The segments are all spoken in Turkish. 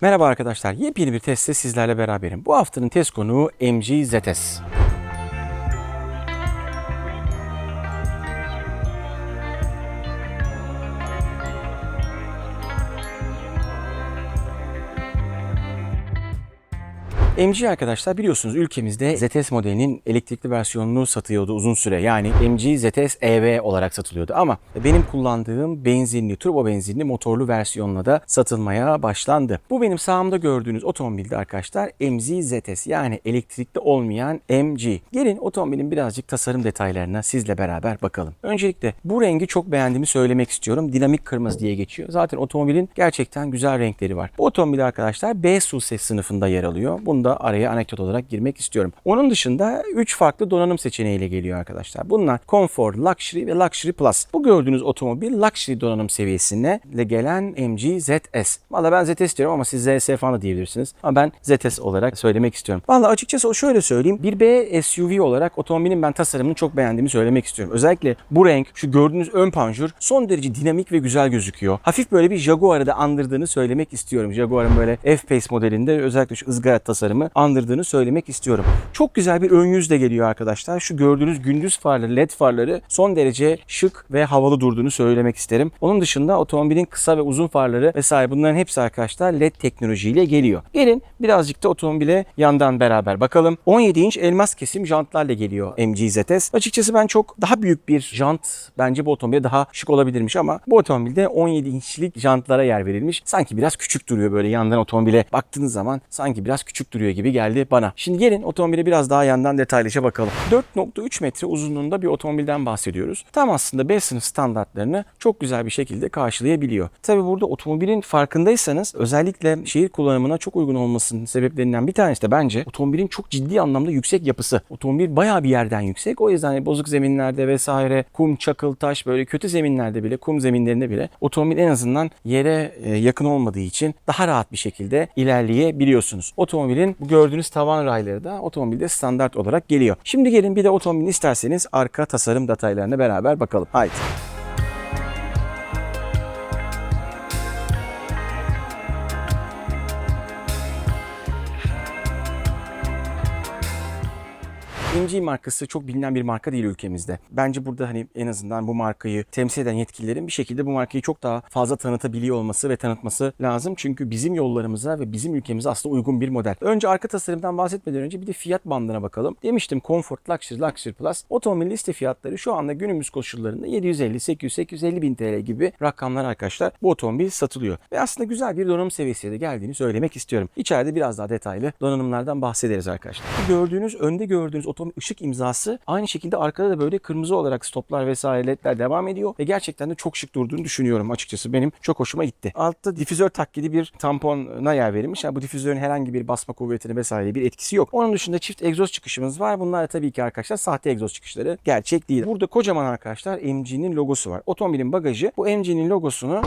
Merhaba arkadaşlar, yepyeni bir testte sizlerle beraberim. Bu haftanın test konuğu MG ZS. MG arkadaşlar biliyorsunuz ülkemizde ZS modelinin elektrikli versiyonunu satıyordu uzun süre. Yani MG ZS EV olarak satılıyordu ama benim kullandığım benzinli, turbo benzinli motorlu versiyonla da satılmaya başlandı. Bu benim sağımda gördüğünüz otomobilde arkadaşlar MG ZS yani elektrikli olmayan MG. Gelin otomobilin birazcık tasarım detaylarına sizle beraber bakalım. Öncelikle bu rengi çok beğendiğimi söylemek istiyorum. Dinamik kırmızı diye geçiyor. Zaten otomobilin gerçekten güzel renkleri var. Bu otomobil arkadaşlar B SUV sınıfında yer alıyor. Bunu da araya anekdot olarak girmek istiyorum. Onun dışında 3 farklı donanım seçeneğiyle geliyor arkadaşlar. Bunlar Comfort, Luxury ve Luxury Plus. Bu gördüğünüz otomobil Luxury donanım seviyesine gelen MG ZS. Valla ben ZS diyorum ama siz ZS falan da diyebilirsiniz. Ama ben ZS olarak söylemek istiyorum. Valla açıkçası şöyle söyleyeyim. Bir B SUV olarak otomobilin ben tasarımını çok beğendiğimi söylemek istiyorum. Özellikle bu renk, şu gördüğünüz ön panjur son derece dinamik ve güzel gözüküyor. Hafif böyle bir Jaguar'ı da andırdığını söylemek istiyorum. Jaguar'ın böyle F-Pace modelinde özellikle şu ızgara tasarımı andırdığını söylemek istiyorum. Çok güzel bir ön yüz de geliyor arkadaşlar. Şu gördüğünüz gündüz farları, led farları son derece şık ve havalı durduğunu söylemek isterim. Onun dışında otomobilin kısa ve uzun farları vesaire bunların hepsi arkadaşlar led teknolojiyle geliyor. Gelin birazcık da otomobile yandan beraber bakalım. 17 inç elmas kesim jantlarla geliyor MG ZS. Açıkçası ben çok daha büyük bir jant bence bu otomobile daha şık olabilirmiş ama bu otomobilde 17 inçlik jantlara yer verilmiş. Sanki biraz küçük duruyor böyle yandan otomobile baktığınız zaman sanki biraz küçük duruyor gibi geldi bana. Şimdi gelin otomobile biraz daha yandan detaylıca bakalım. 4.3 metre uzunluğunda bir otomobilden bahsediyoruz. Tam aslında B sınıf standartlarını çok güzel bir şekilde karşılayabiliyor. Tabi burada otomobilin farkındaysanız özellikle şehir kullanımına çok uygun olmasının sebeplerinden bir tanesi de bence otomobilin çok ciddi anlamda yüksek yapısı. Otomobil bayağı bir yerden yüksek. O yüzden hani bozuk zeminlerde vesaire kum, çakıl, taş böyle kötü zeminlerde bile kum zeminlerinde bile otomobil en azından yere e, yakın olmadığı için daha rahat bir şekilde ilerleyebiliyorsunuz. Otomobilin bu gördüğünüz tavan rayları da otomobilde standart olarak geliyor. Şimdi gelin bir de otomobilin isterseniz arka tasarım detaylarına beraber bakalım. Haydi. MG markası çok bilinen bir marka değil ülkemizde. Bence burada hani en azından bu markayı temsil eden yetkililerin bir şekilde bu markayı çok daha fazla tanıtabiliyor olması ve tanıtması lazım. Çünkü bizim yollarımıza ve bizim ülkemize aslında uygun bir model. Önce arka tasarımdan bahsetmeden önce bir de fiyat bandına bakalım. Demiştim Comfort, Luxury, Luxury Plus. Otomobil liste fiyatları şu anda günümüz koşullarında 750, 800, 850 bin TL gibi rakamlar arkadaşlar. Bu otomobil satılıyor. Ve aslında güzel bir donanım seviyesine de geldiğini söylemek istiyorum. İçeride biraz daha detaylı donanımlardan bahsederiz arkadaşlar. Gördüğünüz, önde gördüğünüz otomobil ışık imzası aynı şekilde arkada da böyle kırmızı olarak stoplar vesaire ledler devam ediyor ve gerçekten de çok şık durduğunu düşünüyorum açıkçası. Benim çok hoşuma gitti. Altta difüzör taklidi bir tampona yer verilmiş. Yani bu difüzörün herhangi bir basma kuvvetini vesaire bir etkisi yok. Onun dışında çift egzoz çıkışımız var. Bunlar tabii ki arkadaşlar sahte egzoz çıkışları. Gerçek değil. Burada kocaman arkadaşlar MG'nin logosu var. Otomobilin bagajı bu MG'nin logosunu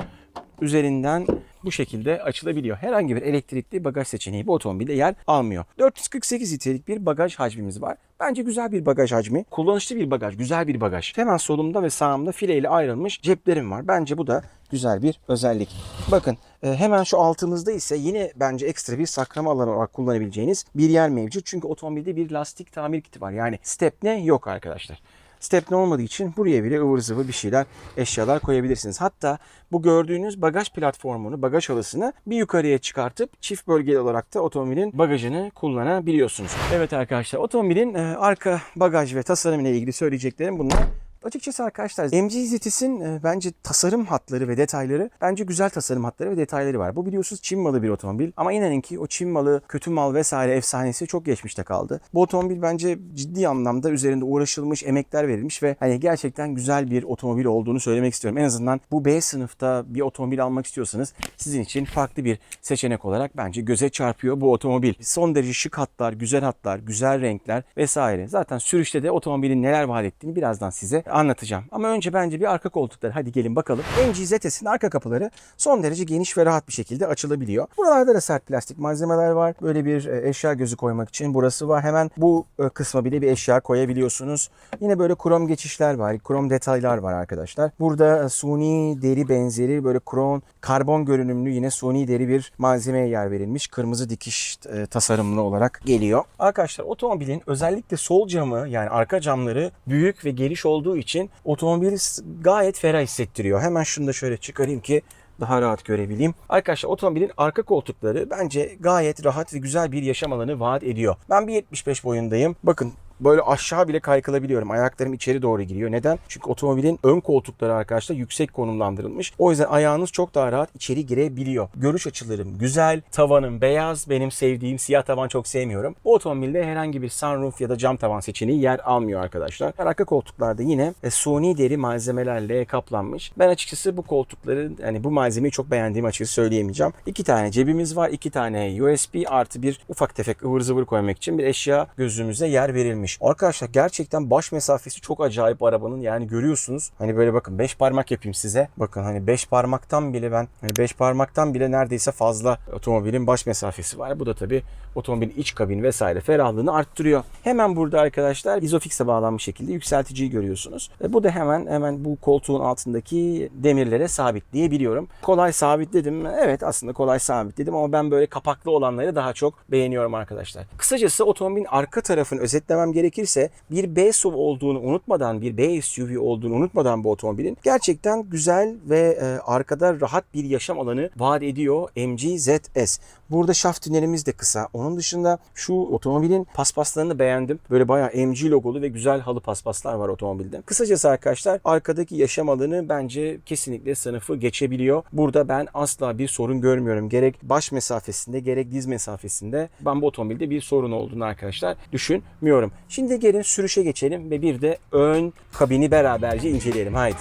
üzerinden bu şekilde açılabiliyor. Herhangi bir elektrikli bagaj seçeneği bu otomobilde yer almıyor. 448 litrelik bir bagaj hacmimiz var. Bence güzel bir bagaj hacmi. Kullanışlı bir bagaj, güzel bir bagaj. Hemen solumda ve sağımda fileyle ayrılmış ceplerim var. Bence bu da güzel bir özellik. Bakın e, hemen şu altımızda ise yine bence ekstra bir saklama alanı olarak kullanabileceğiniz bir yer mevcut. Çünkü otomobilde bir lastik tamir kiti var. Yani stepne yok arkadaşlar. Stepne olmadığı için buraya bile ıvır zıvır bir şeyler, eşyalar koyabilirsiniz. Hatta bu gördüğünüz bagaj platformunu, bagaj halısını bir yukarıya çıkartıp çift bölgeli olarak da otomobilin bagajını kullanabiliyorsunuz. Evet arkadaşlar otomobilin e, arka bagaj ve tasarım ile ilgili söyleyeceklerim bunlar. Açıkçası arkadaşlar MG ZS'in e, bence tasarım hatları ve detayları bence güzel tasarım hatları ve detayları var. Bu biliyorsunuz Çin malı bir otomobil ama inanın ki o Çin malı kötü mal vesaire efsanesi çok geçmişte kaldı. Bu otomobil bence ciddi anlamda üzerinde uğraşılmış, emekler verilmiş ve hani gerçekten güzel bir otomobil olduğunu söylemek istiyorum. En azından bu B sınıfta bir otomobil almak istiyorsanız sizin için farklı bir seçenek olarak bence göze çarpıyor bu otomobil. Son derece şık hatlar, güzel hatlar, güzel renkler vesaire. Zaten sürüşte de otomobilin neler vaat ettiğini birazdan size anlatacağım. Ama önce bence bir arka koltukları hadi gelin bakalım. MG ZS'in arka kapıları son derece geniş ve rahat bir şekilde açılabiliyor. Buralarda da sert plastik malzemeler var. Böyle bir e, eşya gözü koymak için burası var. Hemen bu e, kısma bile bir eşya koyabiliyorsunuz. Yine böyle krom geçişler var. Krom detaylar var arkadaşlar. Burada e, suni deri benzeri böyle krom karbon görünümlü yine suni deri bir malzemeye yer verilmiş. Kırmızı dikiş tasarımlı olarak geliyor. Arkadaşlar otomobilin özellikle sol camı yani arka camları büyük ve geniş olduğu için otomobili gayet ferah hissettiriyor. Hemen şunu da şöyle çıkarayım ki daha rahat görebileyim. Arkadaşlar otomobilin arka koltukları bence gayet rahat ve güzel bir yaşam alanı vaat ediyor. Ben 1.75 boyundayım. Bakın böyle aşağı bile kaykılabiliyorum. Ayaklarım içeri doğru giriyor. Neden? Çünkü otomobilin ön koltukları arkadaşlar yüksek konumlandırılmış. O yüzden ayağınız çok daha rahat içeri girebiliyor. Görüş açılarım güzel. Tavanım beyaz. Benim sevdiğim siyah tavan çok sevmiyorum. Bu otomobilde herhangi bir sunroof ya da cam tavan seçeneği yer almıyor arkadaşlar. Arka koltuklarda yine e, suni deri malzemelerle kaplanmış. Ben açıkçası bu koltukların hani bu malzemeyi çok beğendiğimi açıkçası söyleyemeyeceğim. İki tane cebimiz var. iki tane USB artı bir ufak tefek ıvır zıvır koymak için bir eşya gözümüze yer verilmiş. Arkadaşlar gerçekten baş mesafesi çok acayip arabanın. Yani görüyorsunuz. Hani böyle bakın 5 parmak yapayım size. Bakın hani 5 parmaktan bile ben hani 5 parmaktan bile neredeyse fazla otomobilin baş mesafesi var. Bu da tabii otomobilin iç kabin vesaire ferahlığını arttırıyor. Hemen burada arkadaşlar Isofix'e bağlanmış şekilde yükselticiyi görüyorsunuz. E, bu da hemen hemen bu koltuğun altındaki demirlere sabitleyebiliyorum. Kolay sabitledim? Evet aslında kolay sabitledim ama ben böyle kapaklı olanları daha çok beğeniyorum arkadaşlar. Kısacası otomobilin arka tarafını özetlemem gerekirse bir B SUV olduğunu unutmadan, bir B SUV olduğunu unutmadan bu otomobilin gerçekten güzel ve e, arkada rahat bir yaşam alanı vaat ediyor MG ZS. Burada şaft tünelimiz de kısa. Onun dışında şu otomobilin paspaslarını beğendim. Böyle bayağı MG logolu ve güzel halı paspaslar var otomobilde. Kısacası arkadaşlar arkadaki yaşam alanı bence kesinlikle sınıfı geçebiliyor. Burada ben asla bir sorun görmüyorum. Gerek baş mesafesinde gerek diz mesafesinde ben bu otomobilde bir sorun olduğunu arkadaşlar düşünmüyorum. Şimdi gelin sürüşe geçelim ve bir de ön kabini beraberce inceleyelim. Haydi.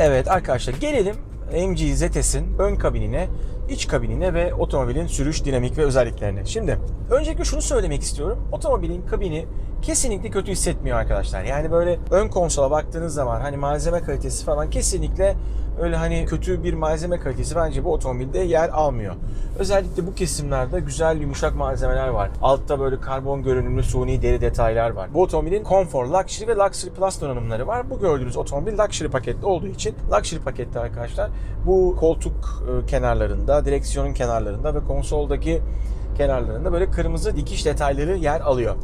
Evet arkadaşlar gelelim MG ZS'in ön kabinine, iç kabinine ve otomobilin sürüş dinamik ve özelliklerine. Şimdi öncelikle şunu söylemek istiyorum. Otomobilin kabini kesinlikle kötü hissetmiyor arkadaşlar. Yani böyle ön konsola baktığınız zaman hani malzeme kalitesi falan kesinlikle öyle hani kötü bir malzeme kalitesi bence bu otomobilde yer almıyor. Özellikle bu kesimlerde güzel yumuşak malzemeler var. Altta böyle karbon görünümlü suni deri detaylar var. Bu otomobilin Comfort, Luxury ve Luxury Plus donanımları var. Bu gördüğünüz otomobil Luxury paketli olduğu için Luxury pakette arkadaşlar bu koltuk e, kenarlarında, direksiyonun kenarlarında ve konsoldaki kenarlarında böyle kırmızı dikiş detayları yer alıyor.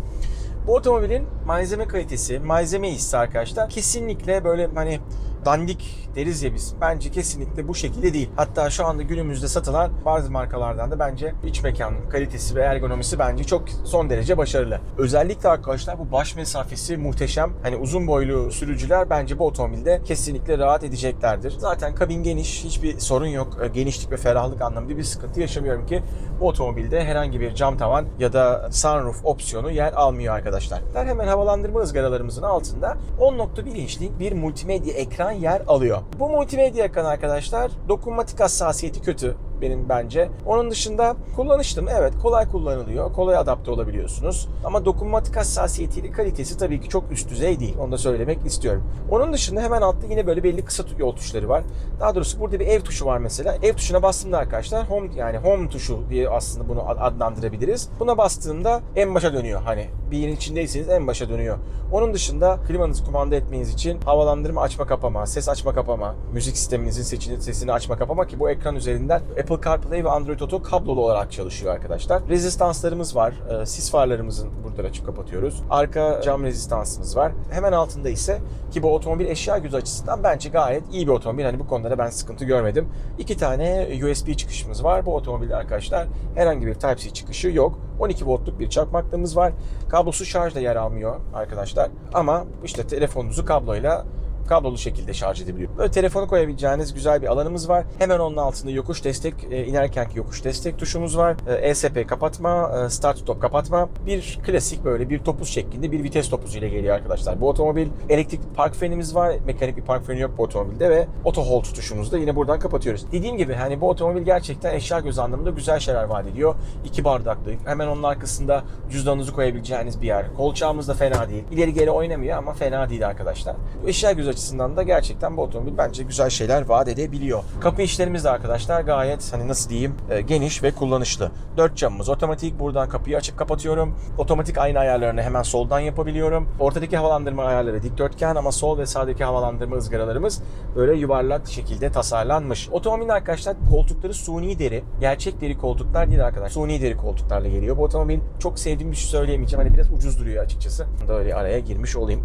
Bu otomobilin malzeme kalitesi, malzeme hissi arkadaşlar kesinlikle böyle hani dandik deriz ya biz. Bence kesinlikle bu şekilde değil. Hatta şu anda günümüzde satılan bazı markalardan da bence iç mekan kalitesi ve ergonomisi bence çok son derece başarılı. Özellikle arkadaşlar bu baş mesafesi muhteşem. Hani uzun boylu sürücüler bence bu otomobilde kesinlikle rahat edeceklerdir. Zaten kabin geniş, hiçbir sorun yok. E, Genişlik ve ferahlık anlamında bir sıkıntı yaşamıyorum ki bu otomobilde herhangi bir cam tavan ya da sunroof opsiyonu yer almıyor arkadaşlar. Hemen havalandırma ızgaralarımızın altında 10.1 inçlik bir multimedya ekran yer alıyor. Bu multimedya ekran arkadaşlar dokunmatik hassasiyeti kötü benim bence. Onun dışında kullanışlı mı? Evet kolay kullanılıyor. Kolay adapte olabiliyorsunuz. Ama dokunmatik hassasiyetiyle kalitesi tabii ki çok üst düzey değil. Onu da söylemek istiyorum. Onun dışında hemen altta yine böyle belli kısa yol tuşları var. Daha doğrusu burada bir ev tuşu var mesela. Ev tuşuna bastığımda arkadaşlar home yani home tuşu diye aslında bunu ad- adlandırabiliriz. Buna bastığımda en başa dönüyor. Hani bir yerin içindeyseniz en başa dönüyor. Onun dışında klimanızı kumanda etmeniz için havalandırma açma kapama, ses açma kapama, müzik sisteminizin seçili sesini açma kapama ki bu ekran üzerinden Apple CarPlay ve Android Auto kablolu olarak çalışıyor arkadaşlar. Rezistanslarımız var. Ee, Sis farlarımızın buradan açıp kapatıyoruz. Arka cam rezistansımız var. Hemen altında ise ki bu otomobil eşya gücü açısından bence gayet iyi bir otomobil. Hani bu konuda da ben sıkıntı görmedim. İki tane USB çıkışımız var. Bu otomobilde arkadaşlar herhangi bir Type-C çıkışı yok. 12 voltluk bir çakmaklığımız var. Kablosuz şarj da yer almıyor arkadaşlar. Ama işte telefonunuzu kabloyla kablolu şekilde şarj edebiliyor. Böyle telefonu koyabileceğiniz güzel bir alanımız var. Hemen onun altında yokuş destek, e, inerkenki yokuş destek tuşumuz var. E, ESP kapatma, e, start stop kapatma. Bir klasik böyle bir topuz şeklinde bir vites topuzu ile geliyor arkadaşlar. Bu otomobil elektrikli park frenimiz var. Mekanik bir park freni yok bu otomobilde ve auto hold tuşumuzu da yine buradan kapatıyoruz. Dediğim gibi hani bu otomobil gerçekten eşya göz anlamında güzel şeyler vaat ediyor. İki bardaklı. Hemen onun arkasında cüzdanınızı koyabileceğiniz bir yer. Kolçağımız da fena değil. İleri geri oynamıyor ama fena değil arkadaşlar. Bu eşya göz açısından da gerçekten bu otomobil bence güzel şeyler vaat edebiliyor. Kapı işlerimiz de arkadaşlar gayet hani nasıl diyeyim e, geniş ve kullanışlı. Dört camımız otomatik. Buradan kapıyı açıp kapatıyorum. Otomatik ayna ayarlarını hemen soldan yapabiliyorum. Ortadaki havalandırma ayarları dikdörtgen ama sol ve sağdaki havalandırma ızgaralarımız böyle yuvarlak şekilde tasarlanmış. Otomobilin arkadaşlar koltukları suni deri. Gerçek deri koltuklar değil arkadaşlar. Suni deri koltuklarla geliyor. Bu otomobil çok sevdiğim bir şey söyleyemeyeceğim. Hani biraz ucuz duruyor açıkçası. Böyle araya girmiş olayım.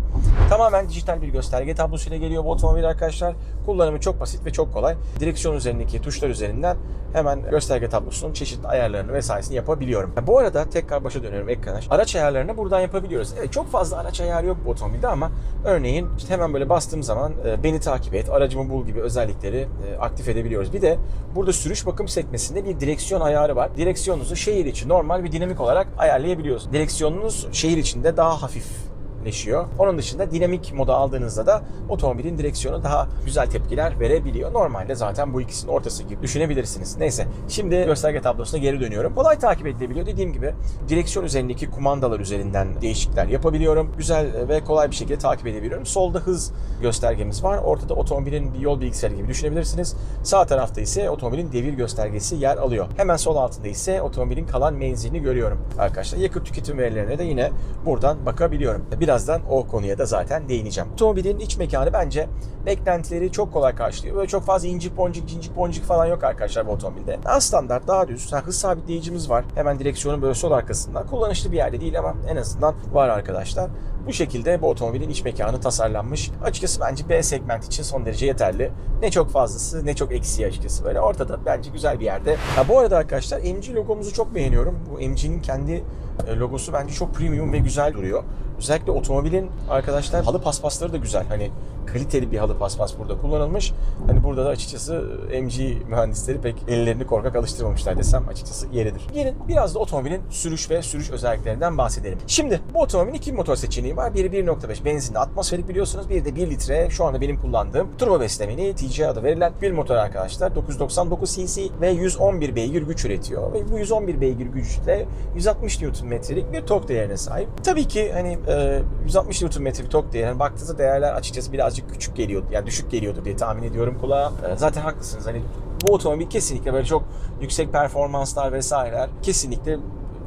Tamamen dijital bir gösterge tablosuyla geliyor bu otomobil arkadaşlar. Kullanımı çok basit ve çok kolay. Direksiyon üzerindeki tuşlar üzerinden hemen gösterge tablosunun çeşitli ayarlarını vesairesini yapabiliyorum. Bu arada tekrar başa dönüyorum ekrana. Araç ayarlarını buradan yapabiliyoruz. Evet, çok fazla araç ayarı yok bu otomobilde ama örneğin işte hemen böyle bastığım zaman e, beni takip et, aracımı bul gibi özellikleri e, aktif edebiliyoruz. Bir de burada sürüş bakım sekmesinde bir direksiyon ayarı var. Direksiyonunuzu şehir içi normal bir dinamik olarak ayarlayabiliyorsunuz. Direksiyonunuz şehir içinde daha hafif leşiyor. Onun dışında dinamik moda aldığınızda da otomobilin direksiyonu daha güzel tepkiler verebiliyor. Normalde zaten bu ikisinin ortası gibi düşünebilirsiniz. Neyse şimdi gösterge tablosuna geri dönüyorum. Kolay takip edilebiliyor. Dediğim gibi direksiyon üzerindeki kumandalar üzerinden değişiklikler yapabiliyorum. Güzel ve kolay bir şekilde takip edebiliyorum. Solda hız göstergemiz var. Ortada otomobilin bir yol bilgisayarı gibi düşünebilirsiniz. Sağ tarafta ise otomobilin devir göstergesi yer alıyor. Hemen sol altında ise otomobilin kalan menzilini görüyorum arkadaşlar. Yakıt tüketim verilerine de yine buradan bakabiliyorum. Birazdan o konuya da zaten değineceğim. Otomobilin iç mekanı bence beklentileri çok kolay karşılıyor. Böyle çok fazla incik boncuk cincik boncuk falan yok arkadaşlar bu otomobilde. Daha standart, daha düz. Hız sabitleyicimiz var. Hemen direksiyonun böyle sol arkasında. Kullanışlı bir yerde değil ama en azından var arkadaşlar. Bu şekilde bu otomobilin iç mekanı tasarlanmış. Açıkçası bence B segment için son derece yeterli. Ne çok fazlası ne çok eksiği açıkçası. Böyle ortada bence güzel bir yerde. Ha, bu arada arkadaşlar MG logomuzu çok beğeniyorum. Bu MG'nin kendi e, logosu bence çok premium ve güzel duruyor. Özellikle otomobilin arkadaşlar halı paspasları da güzel. Hani kaliteli bir halı paspas burada kullanılmış. Hani burada da açıkçası MG mühendisleri pek ellerini korkak alıştırmamışlar desem açıkçası yeridir. Gelin biraz da otomobilin sürüş ve sürüş özelliklerinden bahsedelim. Şimdi bu otomobilin iki motor seçeneği. Biri 1.5 benzinli atmosferik biliyorsunuz. Bir de 1 litre şu anda benim kullandığım turbo beslemeli TC adı verilen bir motor arkadaşlar. 999 cc ve 111 beygir güç üretiyor. Ve bu 111 beygir güçle 160 Nm'lik bir tork değerine sahip. Tabii ki hani e, 160 Nm bir tork değerine baktığınızda değerler açıkçası birazcık küçük geliyor. Yani düşük geliyordur diye tahmin ediyorum kulağa. E, zaten haklısınız. Hani bu otomobil kesinlikle böyle çok yüksek performanslar vesaireler kesinlikle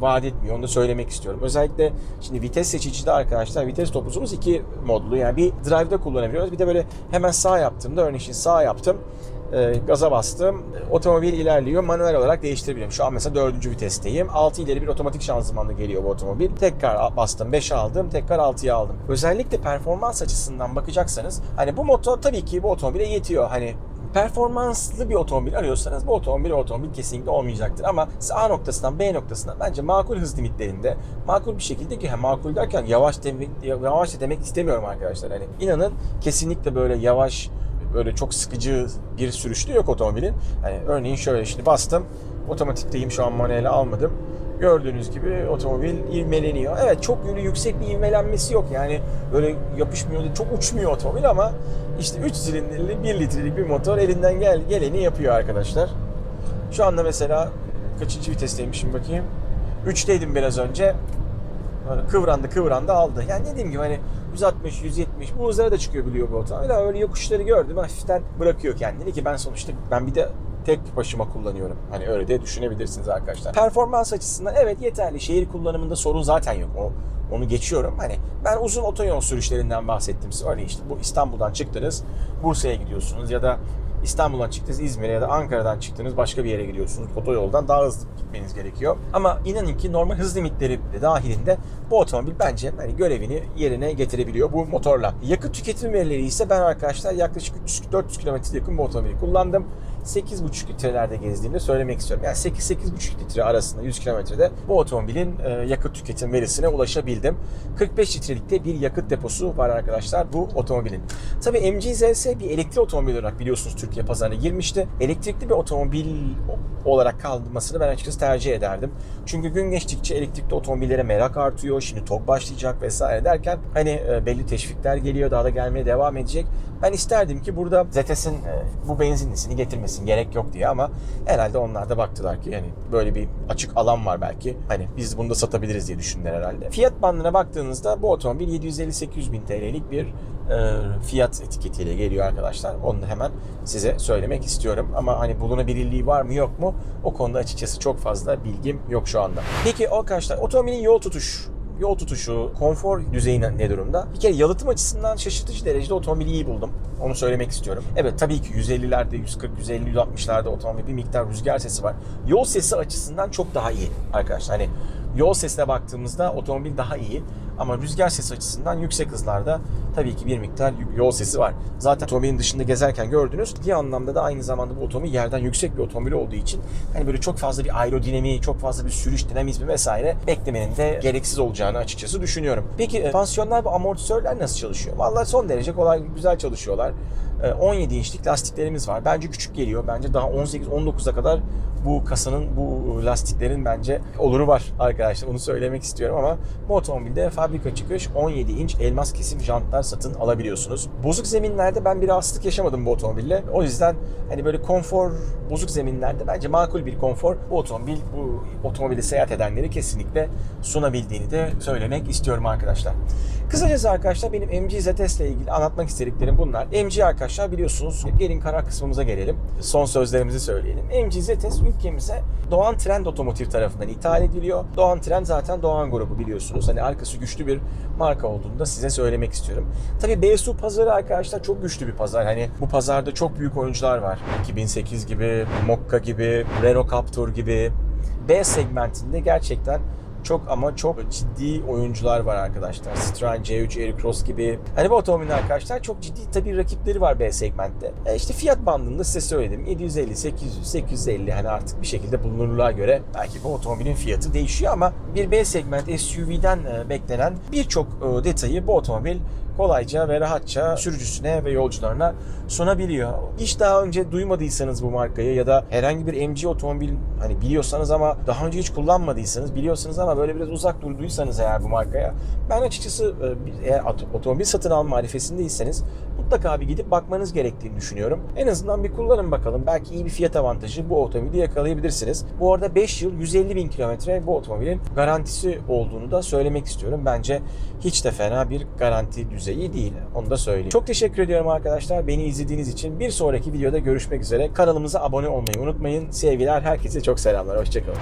vaat etmiyor. Onu da söylemek istiyorum. Özellikle şimdi vites seçicide arkadaşlar vites topuzumuz iki modlu. Yani bir drive'da kullanabiliyoruz. Bir de böyle hemen sağ yaptığımda örneğin şimdi sağ yaptım. E, gaza bastım. Otomobil ilerliyor. Manuel olarak değiştirebiliyorum. Şu an mesela dördüncü vitesteyim. 6 ileri bir otomatik şanzımanla geliyor bu otomobil. Tekrar bastım 5'e aldım. Tekrar 6'ya aldım. Özellikle performans açısından bakacaksanız hani bu motor tabii ki bu otomobile yetiyor. Hani performanslı bir otomobil arıyorsanız bu otomobil otomobil kesinlikle olmayacaktır. Ama A noktasından B noktasına bence makul hız limitlerinde makul bir şekilde ki makul derken yavaş demek, yavaş demek istemiyorum arkadaşlar. Hani inanın kesinlikle böyle yavaş böyle çok sıkıcı bir sürüşlü yok otomobilin. Hani örneğin şöyle şimdi bastım. Otomatikteyim şu an manuele almadım. Gördüğünüz gibi otomobil ivmeleniyor. Evet çok yönü yüksek bir ivmelenmesi yok. Yani böyle yapışmıyor, çok uçmuyor otomobil ama işte 3 silindirli 1 litrelik bir motor elinden gel geleni yapıyor arkadaşlar. Şu anda mesela kaçıncı vitesteymişim bakayım. 3'teydim biraz önce. Böyle kıvrandı kıvrandı aldı. Yani dediğim gibi hani 160, 170 bu hızlara da çıkıyor biliyor bu otomobil. Ama öyle yokuşları gördüm hafiften bırakıyor kendini ki ben sonuçta ben bir de tek başıma kullanıyorum. Hani öyle de düşünebilirsiniz arkadaşlar. Performans açısından evet yeterli. Şehir kullanımında sorun zaten yok. O onu geçiyorum. Hani ben uzun otoyol sürüşlerinden bahsettim size. Örneğin işte bu İstanbul'dan çıktınız, Bursa'ya gidiyorsunuz ya da İstanbul'dan çıktınız İzmir'e ya da Ankara'dan çıktınız başka bir yere gidiyorsunuz. Otoyoldan daha hızlı gitmeniz gerekiyor. Ama inanın ki normal hız limitleri de dahilinde bu otomobil bence hani görevini yerine getirebiliyor bu motorla. Yakıt tüketim verileri ise ben arkadaşlar yaklaşık 300-400 km yakın bu otomobili kullandım. 8,5 litrelerde gezdiğimde söylemek istiyorum. Yani 8-8,5 litre arasında 100 kilometrede bu otomobilin e, yakıt tüketim verisine ulaşabildim. 45 litrelikte bir yakıt deposu var arkadaşlar bu otomobilin. Tabii MG ZS bir elektrikli otomobil olarak biliyorsunuz Türkiye pazarına girmişti. Elektrikli bir otomobil olarak kalmasını ben açıkçası tercih ederdim. Çünkü gün geçtikçe elektrikli otomobillere merak artıyor. Şimdi TOG başlayacak vesaire derken hani e, belli teşvikler geliyor. Daha da gelmeye devam edecek. Ben isterdim ki burada ZS'in e, bu benzinlisini getirmesin gerek yok diye ama herhalde onlar da baktılar ki yani böyle bir açık alan var belki. Hani biz bunu da satabiliriz diye düşündüler herhalde. Fiyat bandına baktığınızda bu otomobil 750-800 bin TL'lik bir e, fiyat etiketiyle geliyor arkadaşlar. Onu da hemen size söylemek istiyorum. Ama hani bulunabilirliği var mı yok mu? O konuda açıkçası çok fazla bilgim yok şu anda. Peki arkadaşlar otomobilin yol tutuş yol tutuşu, konfor düzeyi ne durumda? Bir kere yalıtım açısından şaşırtıcı derecede otomobili iyi buldum. Onu söylemek istiyorum. Evet tabii ki 150'lerde, 140, 150, 160'larda otomobil bir miktar rüzgar sesi var. Yol sesi açısından çok daha iyi arkadaşlar. Hani yol sesine baktığımızda otomobil daha iyi. Ama rüzgar sesi açısından yüksek hızlarda tabii ki bir miktar yol sesi var. Zaten otomobilin dışında gezerken gördünüz. Bir anlamda da aynı zamanda bu otomobil yerden yüksek bir otomobil olduğu için hani böyle çok fazla bir aerodinamiği, çok fazla bir sürüş dinamizmi vesaire beklemenin de gereksiz olacağını açıkçası düşünüyorum. Peki e, pansiyonlar ve amortisörler nasıl çalışıyor? Vallahi son derece kolay, güzel çalışıyorlar. E, 17 inçlik lastiklerimiz var. Bence küçük geliyor. Bence daha 18-19'a kadar bu kasanın, bu lastiklerin bence oluru var arkadaşlar. Onu söylemek istiyorum ama bu otomobilde fabrika çıkış 17 inç elmas kesim jantlar satın alabiliyorsunuz. Bozuk zeminlerde ben bir rahatsızlık yaşamadım bu otomobille. O yüzden hani böyle konfor bozuk zeminlerde bence makul bir konfor bu otomobil bu otomobili seyahat edenleri kesinlikle sunabildiğini de söylemek istiyorum arkadaşlar. Kısacası arkadaşlar benim MG ZS ile ilgili anlatmak istediklerim bunlar. MG arkadaşlar biliyorsunuz gelin karar kısmımıza gelelim. Son sözlerimizi söyleyelim. MG ZS ülkemize Doğan Trend Otomotiv tarafından ithal ediliyor. Doğan Trend zaten Doğan grubu biliyorsunuz. Hani arkası güçlü bir marka olduğunu da size söylemek istiyorum. Tabii BSU pazarı arkadaşlar çok güçlü bir pazar. Hani bu pazarda çok büyük oyuncular var. 2008 gibi, Mokka gibi, Renault Captur gibi. B segmentinde gerçekten çok ama çok ciddi oyuncular var arkadaşlar. Citroen C3 Aircross gibi. Hani bu otomobilin arkadaşlar çok ciddi tabii rakipleri var B segmentte. E işte fiyat bandında size söyledim. 750, 800, 850 hani artık bir şekilde bulunurluğa göre belki bu otomobilin fiyatı değişiyor ama bir B segment SUV'den e, beklenen birçok e, detayı bu otomobil kolayca ve rahatça sürücüsüne ve yolcularına sunabiliyor. Hiç daha önce duymadıysanız bu markayı ya da herhangi bir MG otomobil hani biliyorsanız ama daha önce hiç kullanmadıysanız biliyorsunuz ama böyle biraz uzak durduysanız eğer bu markaya ben açıkçası e, eğer ot- otomobil satın alma marifesindeyseniz mutlaka bir gidip bakmanız gerektiğini düşünüyorum. En azından bir kullanın bakalım. Belki iyi bir fiyat avantajı bu otomobili yakalayabilirsiniz. Bu arada 5 yıl 150 bin kilometre bu otomobilin garantisi olduğunu da söylemek istiyorum. Bence hiç de fena bir garanti düzeyi değil. Onu da söyleyeyim. Çok teşekkür ediyorum arkadaşlar. Beni izlediğiniz için bir sonraki videoda görüşmek üzere. Kanalımıza abone olmayı unutmayın. Sevgiler herkese çok selamlar. Hoşçakalın.